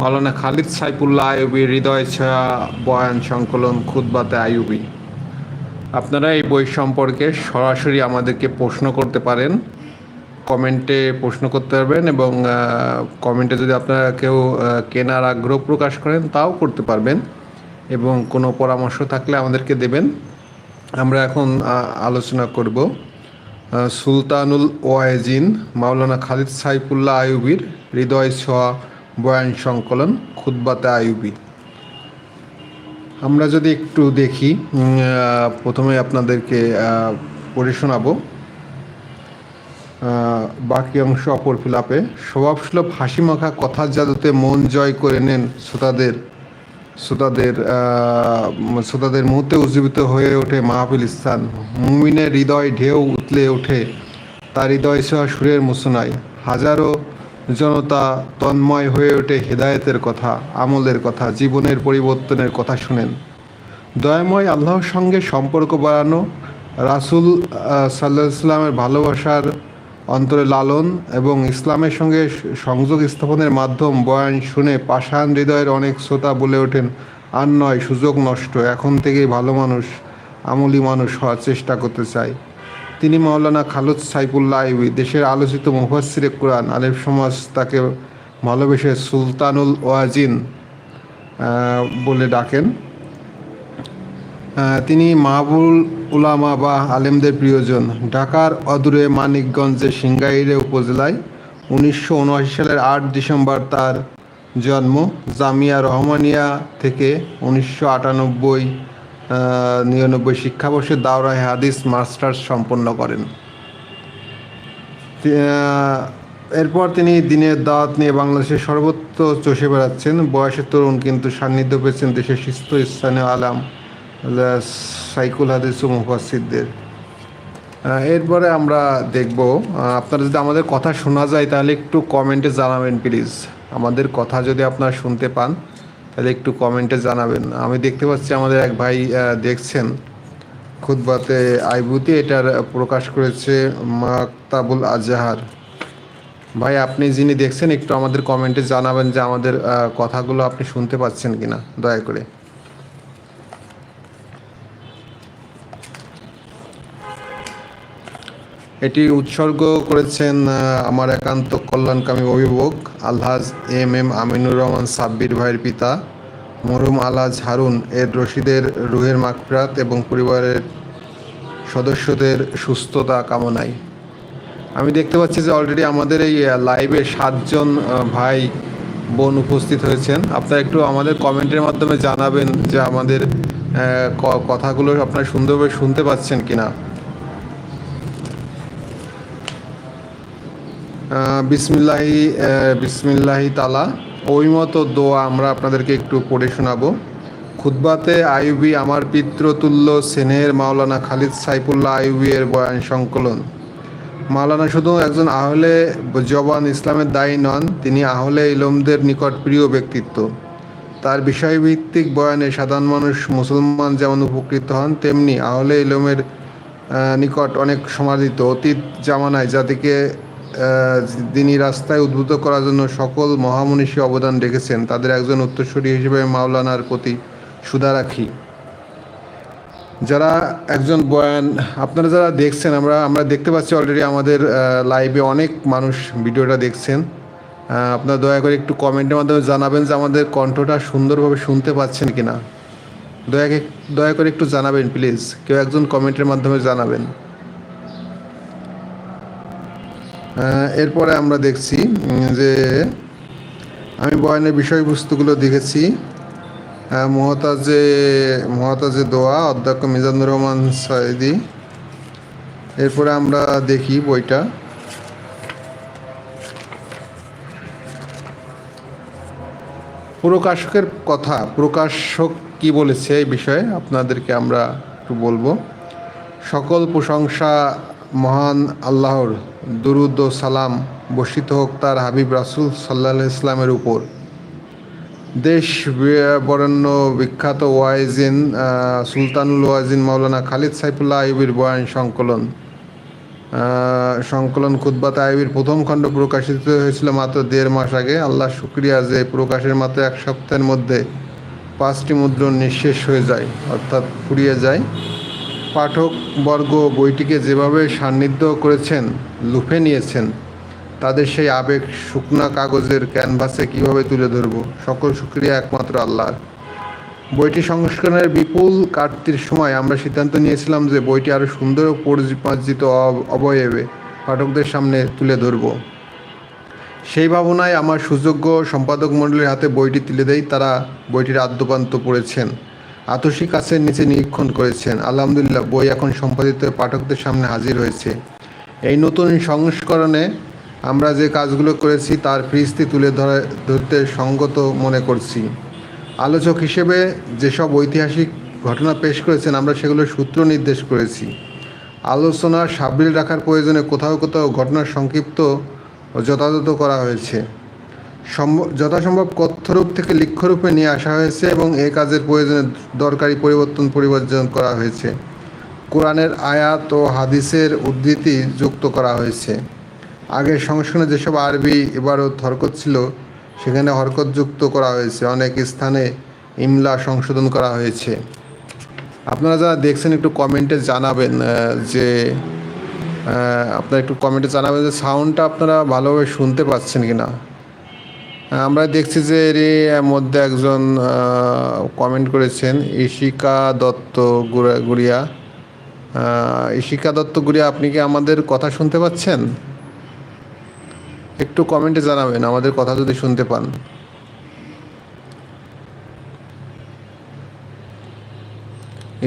মাওলানা খালিদ সাইফুল্লাহ আইয়ুবী হৃদয় ছায়া বয়ান সংকলন খুতবাতে আইয়ুবী। আপনারা এই বই সম্পর্কে সরাসরি আমাদেরকে প্রশ্ন করতে পারেন। কমেন্টে প্রশ্ন করতে পারবেন এবং কমেন্টে যদি আপনারা কেউ কেনার আগ্রহ প্রকাশ করেন তাও করতে পারবেন এবং কোনো পরামর্শ থাকলে আমাদেরকে দেবেন। আমরা এখন আলোচনা করব সুলতানুল ওয়াইজিন মাওলানা খালিদ সাইফুল্লাহ আইয়ুবীর হৃদয় ছোঁয়া বয়ান সংকলন খুতবাতে আইয়ুবী। আমরা যদি একটু দেখি প্রথমে আপনাদেরকে পড়ে শোনাবো। বাকি অংশ অপর ফিলাপে। স্বভাবসুলভ হাসি মাখা কথার জাদুতে মন জয় করে নেন শ্রোতাদের। শ্রোতাদের শ্রোতাদের মুহূর্তে উজ্জীবিত হয়ে ওঠে মাহফিল স্থান। মুমিনের হৃদয় ঢেউ উতলে ওঠে। তার হৃদয় সহ সুরের মুসনায়। হাজারো জনতা তন্ময় হয়ে ওঠে হেদায়েতের কথা, আমলের কথা, জীবনের পরিবর্তনের কথা শুনেন। দয়াময় আল্লাহর সঙ্গে সম্পর্ক বাড়ানো, রাসুল সাল্লাহ ইসলামের ভালোবাসার অন্তরে লালন এবং ইসলামের সঙ্গে সংযোগ স্থাপনের মাধ্যম বয়ান শুনে পাষাণ হৃদয়ের অনেক শ্রোতা বলে ওঠেন, আর নয়, সুযোগ নষ্ট। এখন থেকেই ভালো মানুষ, আমলি মানুষ হওয়ার চেষ্টা করতে চাই তিনি মাওলানা খালুদ সাইফুল্লাহ দেশের আলোচিত মুফাসিরে কোরআন আলেফ সমাজ তাকে ভালোবেসে সুলতানুল ওয়াজিন বলে ডাকেন। তিনি মাহবুল উলামা বা আলেমদের প্রিয়জন। ঢাকার অদূরে মানিকগঞ্জের সিংগাইরে উপজেলায় উনিশশো উনআশি সালের আট ডিসেম্বর তার জন্ম। জামিয়া রহমানিয়া থেকে উনিশশো আটানব্বই নিরানব্বই শিক্ষাবর্ষে দাওরায় হাদিস মাস্টার্স সম্পন্ন করেন। এরপর তিনি দিনের দাওয়াত নিয়ে বাংলাদেশের সর্বত্র চষে বেড়াচ্ছেন। বয়সে তরুণ কিন্তু সান্নিধ্য পেয়েছেন দেশের শিস্ত স্থানীয় আলাম সাইকুল হাদিস ও মুফাসিদদের এরপরে আমরা দেখব আপনারা যদি আমাদের কথা শোনা যায় তাহলে একটু কমেন্টে জানাবেন প্লিজ। আমাদের কথা যদি আপনারা শুনতে পান তাহলে একটু কমেন্টে জানাবেন। আমি দেখতে পাচ্ছি আমাদের এক ভাই দেখছেন খুদবাতে আইবুতি, এটার প্রকাশ করেছে মাকতাবুল আজাহার। ভাই, আপনি যিনি দেখছেন, একটু আমাদের কমেন্টে জানাবেন যে আমাদের কথাগুলো আপনি শুনতে পাচ্ছেন কিনা, দয়া করে। এটি উৎসর্গ করেছেন আমার একান্ত কল্যাণকামী অভিভাবক আলহাজ এম এম আমিনুর রহমান সাব্বির ভাইয়ের পিতা মরহুম আলহাজ হারুন এর রশিদের রুহের মাকফরাত এবং পরিবারের সদস্যদের সুস্থতা কামনায়। আমি দেখতে পাচ্ছি যে অলরেডি আমাদের এই লাইভে সাতজন ভাই বোন উপস্থিত হয়েছেন। আপনারা একটু আমাদের কমেন্টের মাধ্যমে জানাবেন যে আমাদের কথাগুলো আপনারা সুন্দরভাবে শুনতে পাচ্ছেন কিনা। আহ, বিসমিল্লাহি বিসমিল্লাহি তালা ওই মতো দোয়া আমরা আপনাদেরকে একটু পড়ে শোনাবো। খুতবাতে আইবি আমার পিতৃতুল্য সেনের মাওলানা খালিদ সাইফুল্লাহ আইবি এর বয়ান সংকলন। মাওলানা শুধু একজন আহলে জবান ইসলামের দায়ী নন, তিনি আহলে ইলমদের নিকট প্রিয় ব্যক্তিত্ব। তার বিষয়ভিত্তিক বয়ানে সাধারণ মানুষ মুসলমান যেমন উপকৃত হন, তেমনি আহলে ইলমের নিকট অনেক সমাদিত অতীত জামানায় জাতিকে দিনী রাস্তায় উদ্বুদ্ধ করার জন্য সকল মহামনীষী অবদান রেখেছেন, তাদের একজন উত্তরসূরি হিসেবে মাওলানার প্রতি সুধা রাখি। যারা একজন বয়ান, আপনারা যারা দেখছেন, আমরা আমরা দেখতে পাচ্ছি অলরেডি আমাদের লাইভে অনেক মানুষ ভিডিওটা দেখছেন। আপনারা দয়া করে একটু কমেন্টের মাধ্যমে জানাবেন যে আমাদের কণ্ঠটা সুন্দরভাবে শুনতে পাচ্ছেন কি না দয়া দয়া করে একটু জানাবেন প্লিজ কেউ একজন কমেন্টের মাধ্যমে জানাবেন। এরপরে আমরা দেখছি যে আমি বয়ানের বিষয়বস্তুগুলো দেখেছি। মহতাজে মহতাজে দোয়া, অধ্যক্ষ মিজানুর রহমান সাইদি এরপরে আমরা দেখি বইটা। প্রকাশকের কথা, প্রকাশক কি বলেছে এই বিষয়ে আপনাদেরকে আমরা একটু বলব। সকল প্রশংসা মহান আল্লাহর দুরুদ ও সালাম বর্ষিত হোক তার হাবিব রাসুল সাল্লাহ ইসলামের উপর। দেশ বরেণ্য বিখ্যাত ওয়াইজিন সুলতানুল ওয়াজিন মাওলানা খালিদ সাইফুল্লাহ আইবির বয়ান সংকলন। সংকলন খুদ্বাত আইবির প্রথম খণ্ড প্রকাশিত হয়েছিল মাত্র দেড় মাস আগে। আল্লাহ শুক্রিয়া যে প্রকাশের মাত্র এক সপ্তাহের মধ্যে পাঁচটি মুদ্রণ নিঃশেষ হয়ে যায়, অর্থাৎ ফুরিয়ে যায়। পাঠক বর্গ বইটিকে যেভাবে সান্নিধ্য করেছেন, লুফে নিয়েছেন, তাদের সেই আবেগ শুকনা কাগজের ক্যানভাসে কীভাবে তুলে ধরব? সকল শুক্রিয়া একমাত্র আল্লাহর। বইটি সংস্করণের বিপুল কাটতির সময় আমরা সিদ্ধান্ত নিয়েছিলাম যে বইটি আরও সুন্দর ও পরিমার্জিত অব- অবয়বে পাঠকদের সামনে তুলে ধরব। সেই ভাবনায় আমার সুযোগ্য সম্পাদক মণ্ডলীর হাতে বইটি তুলে দেই, তারা বইটির আদ্যপান্ত পড়েছেন। আতসী কাছের নিচে নিরীক্ষণ করেছেন। আলহামদুলিল্লাহ, বই এখন সম্পাদিত পাঠকদের সামনে হাজির হয়েছে। এই নতুন সংস্করণে আমরা যে কাজগুলো করেছি, তার ফিরিস্তি তুলে ধরা, ধরতে সঙ্গত মনে করছি। আলোচক হিসেবে যেসব ঐতিহাসিক ঘটনা পেশ করেছেন, আমরা সেগুলো সূত্র নির্দেশ করেছি। আলোচনা সাবলীল রাখার প্রয়োজনে কোথাও কোথাও ঘটনার সংক্ষিপ্ত ও যথাযথ করা হয়েছে। যথাসম্ভব কথ্যরূপ থেকে লিখ্যরূপে নিয়ে আসা হয়েছে এবং এ কাজের প্রয়োজনে দরকারি পরিবর্তন পরিবর্তন করা হয়েছে। কোরআনের আয়াত ও হাদিসের উদ্ধৃতি যুক্ত করা হয়েছে। আগের সংস্করণে যেসব আরবি এবারও হরকত ছিল, সেখানে হরকত যুক্ত করা হয়েছে। অনেক স্থানে ইমলা সংশোধন করা হয়েছে। আপনারা যারা দেখছেন, একটু কমেন্টে জানাবেন যে আপনারা একটু কমেন্টে জানাবেন যে, সাউন্ডটা আপনারা ভালোভাবে শুনতে পাচ্ছেন কি না আমরা দেখছি যে এরই মধ্যে একজন কমেন্ট করেছেন ইশিকা দত্ত গুড়িয়া। ইশিকা দত্ত গুড়িয়া, আপনি কি আমাদের কথা শুনতে পাচ্ছেন? একটু কমেন্টে জানাবেন, আমাদের কথা যদি শুনতে পান।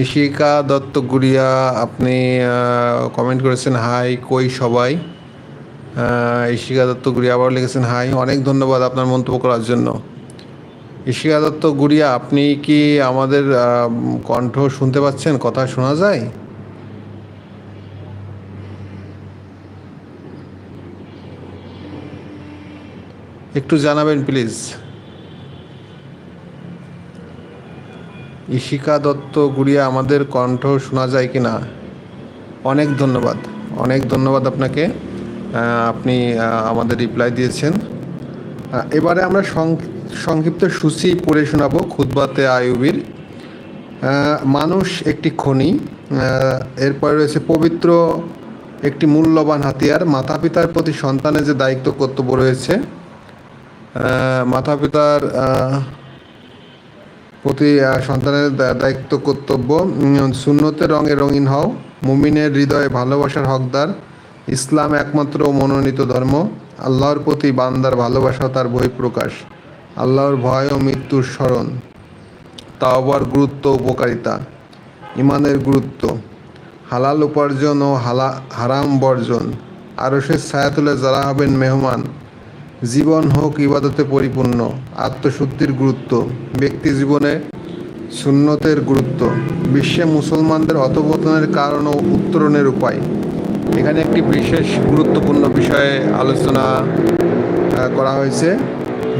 ইশিকা দত্ত গুড়িয়া, আপনি কমেন্ট করেছেন, হাই, কই সবাই? ইশিকা দত্ত গুড়িয়া আবার লিখেছেন, হাই, অনেক ধন্যবাদ আপনার মন্তব্য করার জন্য। ইশিকা দত্ত গুড়িয়া, আপনি কি আমাদের কণ্ঠ শুনতে পাচ্ছেন? কথা শোনা যায়? একটু জানাবেন, প্লিজ। ইশিকা দত্ত গুড়িয়া, আমাদের কণ্ঠ শোনা যায় কি না অনেক ধন্যবাদ। অনেক ধন্যবাদ আপনাকে। আপনি আমাদের রিপ্লাই দিয়েছেন। এবারে আমরা সংক্ষিপ্ত সূচি পড়ে শোনাবো খুদবাতে আয়ুবির মানুষ একটি খনি এরপরে রয়েছে পবিত্র একটি মূল্যবান হাতিয়ার। মাতা পিতার প্রতি সন্তানের যে দায়িত্ব, কর্তব্য রয়েছে মাতা পিতার প্রতি সন্তানের দায়িত্ব, কর্তব্য সুন্নতের রঙে রঙিন হও, মুমিনের হৃদয়ে ভালোবাসার হকদার ইসলাম একমাত্র মনোনীত ধর্ম, আল্লাহর প্রতি বান্দার ভালোবাসা তার বহিঃপ্রকাশ আল্লাহর ভয় ও মৃত্যুর স্মরণ। তাওবার গুরুত্ব উপকারিতা ইমানের গুরুত্ব, হালাল উপার্জন ও হালা, হারাম বর্জন, আরশের ছায়াতলে যারা হবেন মেহমান, জীবন হোক ইবাদতে পরিপূর্ণ, আত্মশুদ্ধির গুরুত্ব, ব্যক্তি জীবনে সুন্নতের গুরুত্ব, বিশ্বে মুসলমানদের অধপতনের কারণ ও উত্তরণের উপায়। এখানে একটি বিশেষ গুরুত্বপূর্ণ বিষয়ে আলোচনা করা হয়েছে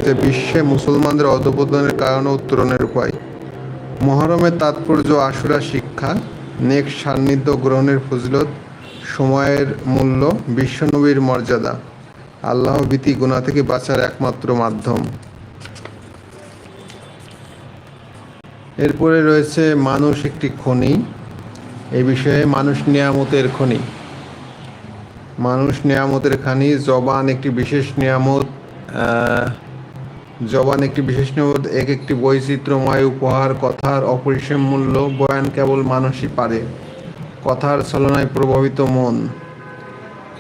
যে বিশ্বে মুসলমানদের অধপতনের কারণ উত্তরণের উপায়। মহরমের তাৎপর্য আশুরা শিক্ষা, নেক সান্নিধ্য গ্রহণের ফজিলত, সময়ের মূল্য, বিশ্বনবীর মর্যাদা, আল্লাহ ভীতি গুণা থেকে বাঁচার একমাত্র মাধ্যম। এরপরে রয়েছে মানুষ একটি খনি। এ বিষয়ে মানুষ নিয়ামতের খনি। মানুষ নিয়ামতের খানি, জবান একটি বিশেষ নিয়ামত জবান একটি বিশেষ নিয়ামত, এক একটি বৈচিত্র্যময় উপহার, কথার অপরিসীম মূল্য, বয়ান কেবল মানুষই পারে, কথার ছলনায় প্রভাবিত মন।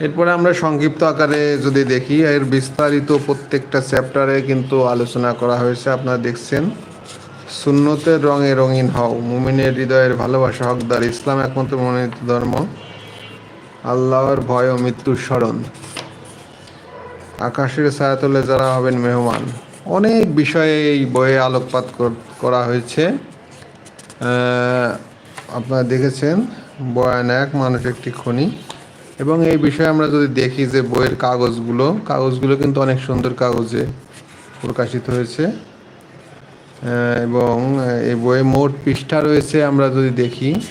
এরপরে আমরা সংক্ষিপ্ত আকারে যদি দেখি, এর বিস্তারিত প্রত্যেকটা চ্যাপ্টারে কিন্তু আলোচনা করা হয়েছে, আপনারা দেখছেন। সুন্নতের রঙে রঙিন হও, মুমিনের হৃদয়ের ভালোবাসা হকদার, ইসলাম একমাত্র মনোনীত ধর্ম। আল্লাহর ভয় ও মৃত্যুর স্মরণ। আকাশের ছায়াতলে যারা হবেন মেহমান। অনেক বিষয়ে এই বইয়ে আলোকপাত কর- হয়েছে। আপনারা দেখেছেন, বয়ান এক, মানুষ একটি খনি। এবং এই বিষয়ে আমরা যদি দেখি যে বইয়ের কাগজগুলো কাগজগুলো কিন্তু অনেক সুন্দর কাগজে প্রকাশিত হয়েছে। এবং এই বইয়ে মোট পৃষ্ঠা রয়েছে, আমরা যদি দেখি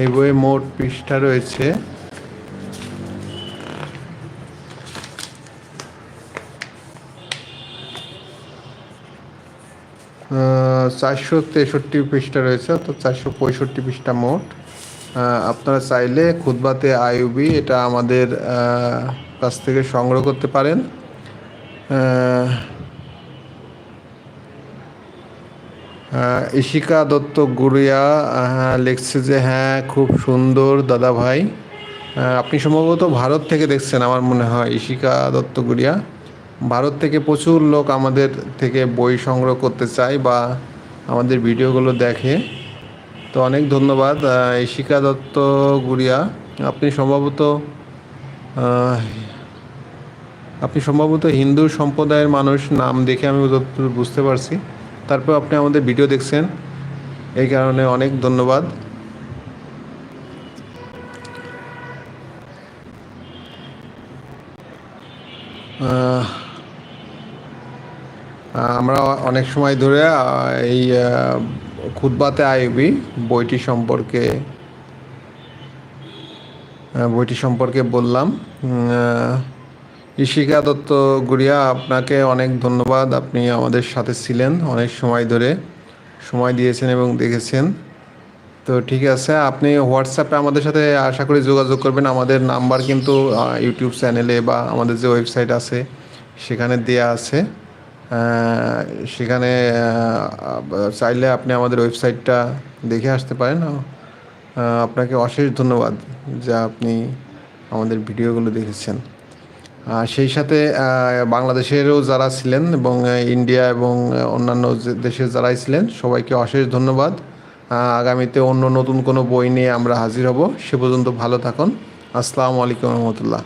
এই বইয়ে মোট পৃষ্ঠা রয়েছে। চারশো তেষট্টি পৃষ্ঠা রয়েছে, অর্থাৎ চারশো পঁয়ষট্টি পৃষ্ঠা মোট। আপনারা চাইলে খুদবাতে আইউবি এটা আমাদের কাছ থেকে সংগ্রহ করতে পারেন। ইশিকা দত্ত গুড়িয়া লিখছে যে হ্যাঁ খুব সুন্দর, দাদা ভাই। আপনি সম্ভবত ভারত থেকে দেখছেন আমার মনে হয় ইশিকা দত্ত গুড়িয়া। ভারত থেকে প্রচুর লোক আমাদের থেকে বই সংগ্রহ করতে চায় বা আমাদের ভিডিওগুলো দেখে। তো অনেক ধন্যবাদ ইশিকা দত্ত গুড়িয়া। আপনি সম্ভবত আপনি সম্ভবত হিন্দু সম্প্রদায়ের মানুষ, নাম দেখে আমি বুঝতে পারছি। তারপর আপনি আমাদের ভিডিও দেখছেন। এই কারণে অনেক ধন্যবাদ। আমরা অনেক সময় ধরে এই আহ, খুতবাতে আইবি বইটি সম্পর্কে বইটি সম্পর্কে বললাম। ইশিকা দত্ত গুড়িয়া, আপনাকে অনেক ধন্যবাদ। আপনি আমাদের সাথে ছিলেন অনেক সময় ধরে। সময় দিয়েছেন এবং দেখেছেন। তো ঠিক আছে, আপনি হোয়াটসঅ্যাপে আমাদের সাথে আশা করি যোগাযোগ করবেন। আমাদের নাম্বার কিন্তু ইউটিউব চ্যানেলে বা আমাদের যে ওয়েবসাইট আছে, সেখানে দেয়া আছে। সেখানে চাইলে আপনি আমাদের ওয়েবসাইটটা দেখে আসতে পারেন। আপনাকে অশেষ ধন্যবাদ যে আপনি আমাদের ভিডিওগুলো দেখেছেন। সেই সাথে বাংলাদেশেরও যারা ছিলেন এবং ইন্ডিয়া এবং অন্যান্য দেশের যারাই ছিলেন, সবাইকে অশেষ ধন্যবাদ। আগামীতে অন্য নতুন কোনো বই নিয়ে আমরা হাজির হব। সে পর্যন্ত ভালো থাকুন। আসসালামু আলাইকুম রহমতুল্লাহ।